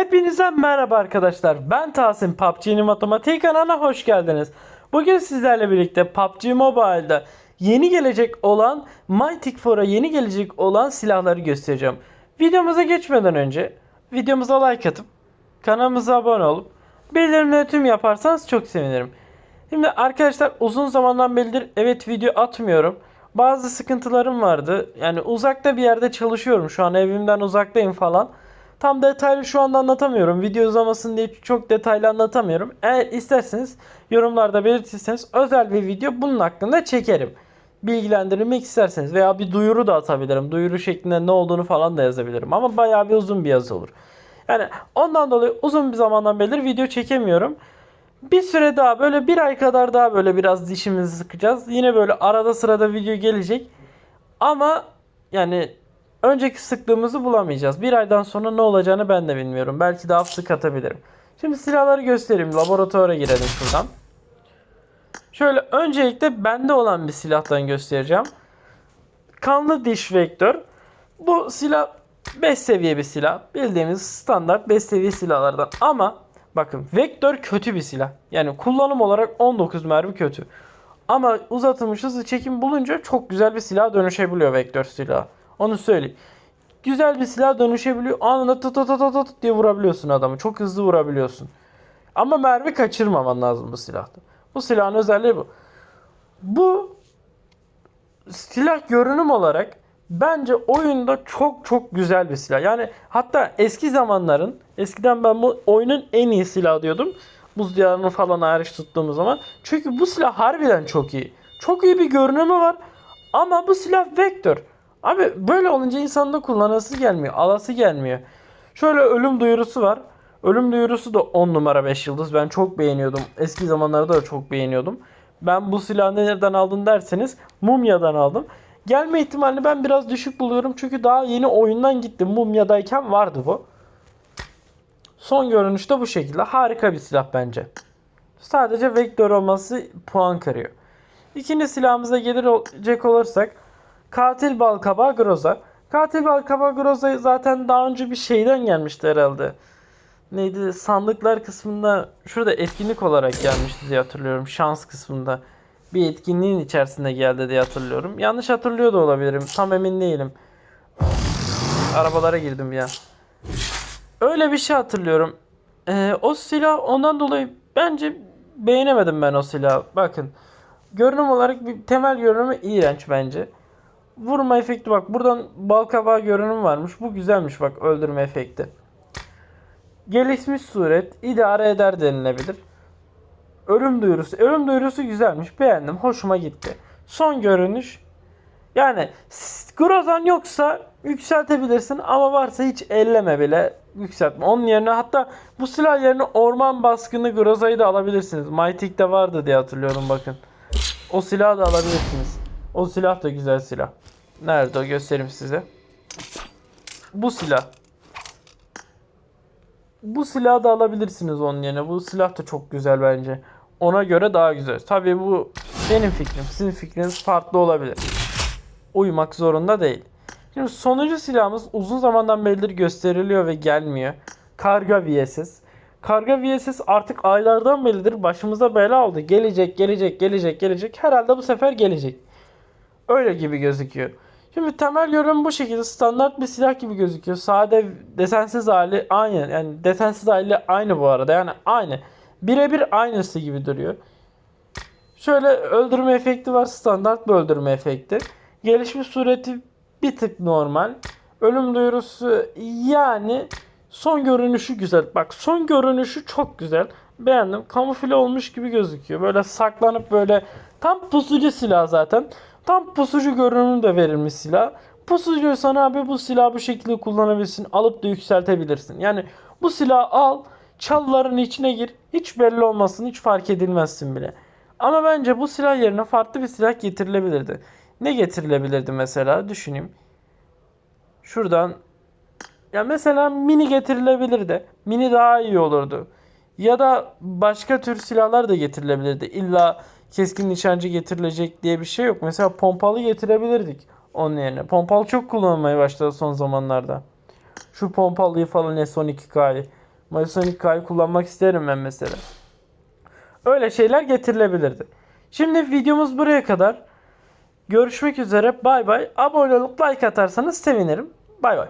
Hepinize merhaba arkadaşlar. Ben Tahsin PUBG'nin matematik kanalına hoş geldiniz. Bugün sizlerle birlikte PUBG Mobile'da yeni gelecek olan Mythic 4'a yeni gelecek olan silahları göstereceğim. Videomuza geçmeden önce videomuza like atıp kanalımıza abone olup bildirimleri tüm yaparsanız çok sevinirim. Şimdi arkadaşlar uzun zamandan beridir evet video atmıyorum. Bazı sıkıntılarım vardı. Yani uzakta bir yerde çalışıyorum. Şu an evimden uzaktayım falan. Tam detaylı şu anda anlatamıyorum. Video uzamasın diye çok detaylı anlatamıyorum. Eğer isterseniz yorumlarda belirtirseniz özel bir video bunun hakkında çekerim. Bilgilendirmek isterseniz veya bir duyuru da atabilirim. Duyuru şeklinde ne olduğunu falan da yazabilirim. Ama bayağı bir uzun bir yazı olur. Yani ondan dolayı uzun bir zamandan beri video çekemiyorum. Bir süre daha böyle bir ay kadar daha böyle biraz dişimizi sıkacağız. Yine böyle arada sırada video gelecek. Ama yani önceki sıklığımızı bulamayacağız. Bir aydan sonra ne olacağını ben de bilmiyorum. Belki daha sık atabilirim. Şimdi silahları göstereyim. Laboratuvara girelim şuradan. Şöyle öncelikle bende olan bir silahtan göstereceğim. Kanlı diş vektör. Bu silah 5 seviye bir silah. Bildiğimiz standart 5 seviye silahlardan. Ama bakın vektör kötü bir silah. Yani kullanım olarak 19 mermi kötü. Ama uzatılmış hızlı çekim bulunca çok güzel bir silah dönüşebiliyor vektör silahı. Onu söyleyeyim. Güzel bir silah dönüşebiliyor. Anında tut tut tut tut diye vurabiliyorsun adamı. Çok hızlı vurabiliyorsun. Ama mermi kaçırmaman lazım bu silahta. Bu silahın özelliği bu. Bu silah görünüm olarak bence oyunda çok çok güzel bir silah. Yani hatta eski zamanların eskiden ben bu oyunun en iyi silahı diyordum. Buz diyarını falan hariç tuttuğumuz zaman. Çünkü bu silah harbiden çok iyi. Çok iyi bir görünümü var. Ama bu silah vektör. Abi böyle olunca insanın kullanası gelmiyor. Alası gelmiyor. Şöyle ölüm duyurusu var. Ölüm duyurusu da 10 numara 5 yıldız. Ben çok beğeniyordum. Eski zamanlarda da çok beğeniyordum. Ben bu silahı nereden aldın derseniz Mumya'dan aldım. Gelme ihtimalini ben biraz düşük buluyorum. Çünkü daha yeni oyundan gittim. Mumya'dayken vardı bu. Son görünüşte bu şekilde. Harika bir silah bence. Sadece vektör olması puan kırıyor. İkinci silahımıza gelecek olursak Katil Balkabağı Groza. Katil Balkabağı Groza zaten daha önce bir şeyden gelmişti herhalde. Neydi? Sandıklar kısmında şurada etkinlik olarak gelmişti diye hatırlıyorum. Şans kısmında. Bir etkinliğin içerisinde geldi diye hatırlıyorum. Yanlış hatırlıyor da olabilirim. Tam emin değilim. Arabalara girdim ya. Öyle bir şey hatırlıyorum. Ee, o silah ondan dolayı bence beğenemedim ben o silahı. Bakın. Görünüm olarak bir temel görünümü iğrenç bence. Vurma efekti bak buradan bal kabağı görünüm varmış. Bu güzelmiş bak öldürme efekti. Gelişmiş suret idare eder denilebilir. Ölüm duyurusu. Ölüm duyurusu güzelmiş. Beğendim. Hoşuma gitti. Son görünüş. Yani Grozan yoksa yükseltebilirsin ama varsa hiç elleme bile yükseltme. Onun yerine hatta bu silah yerine orman baskını Groza'yı da alabilirsiniz. Mythic'te vardı diye hatırlıyorum bakın. O silahı da alabilirsiniz. O silah da güzel silah. Nerede o göstereyim size. Bu silah. Bu silahı da alabilirsiniz onun yerine. Bu silah da çok güzel bence. Ona göre daha güzel. Tabii bu benim fikrim. Sizin fikriniz farklı olabilir. Uymak zorunda değil. Şimdi sonuncu silahımız uzun zamandan beridir gösteriliyor ve gelmiyor. Karga VSS. Karga VSS artık aylardan beridir başımıza bela oldu. Gelecek, gelecek, gelecek, gelecek. Herhalde bu sefer gelecek. Öyle gibi gözüküyor. Şimdi temel görünüm bu şekilde standart bir silah gibi gözüküyor. Sade desensiz hali aynı. Yani desensiz hali aynı bu arada. Yani aynı. Birebir aynısı gibi duruyor. Şöyle öldürme efekti var. Standart bir öldürme efekti. Gelişmiş sureti bir tık normal. Ölüm duyurusu yani son görünüşü güzel. Bak son görünüşü çok güzel. Beğendim. Kamufle olmuş gibi gözüküyor. Böyle saklanıp böyle tam pusucu silah zaten. Tam pusucu görünümü de verilmiş silah. Pusucuysan abi bu silahı bu şekilde kullanabilirsin. Alıp da yükseltebilirsin. Yani bu silahı al. Çalıların içine gir. Hiç belli olmasın. Hiç fark edilmezsin bile. Ama bence bu silah yerine farklı bir silah getirilebilirdi. Ne getirilebilirdi mesela? Düşüneyim. Şuradan ya mesela mini getirilebilirdi. Mini daha iyi olurdu. Ya da başka tür silahlar da getirilebilirdi. İlla keskin nişancı getirilecek diye bir şey yok. Mesela pompalı getirebilirdik onun yerine. Pompalı çok kullanılmaya başladı son zamanlarda. Şu pompalıyı falan S12K'yı. Masonic K'yı kullanmak isterim ben mesela. Öyle şeyler getirilebilirdi. Şimdi videomuz buraya kadar. Görüşmek üzere. Bay bay. Abone olup like atarsanız sevinirim. Bay bay.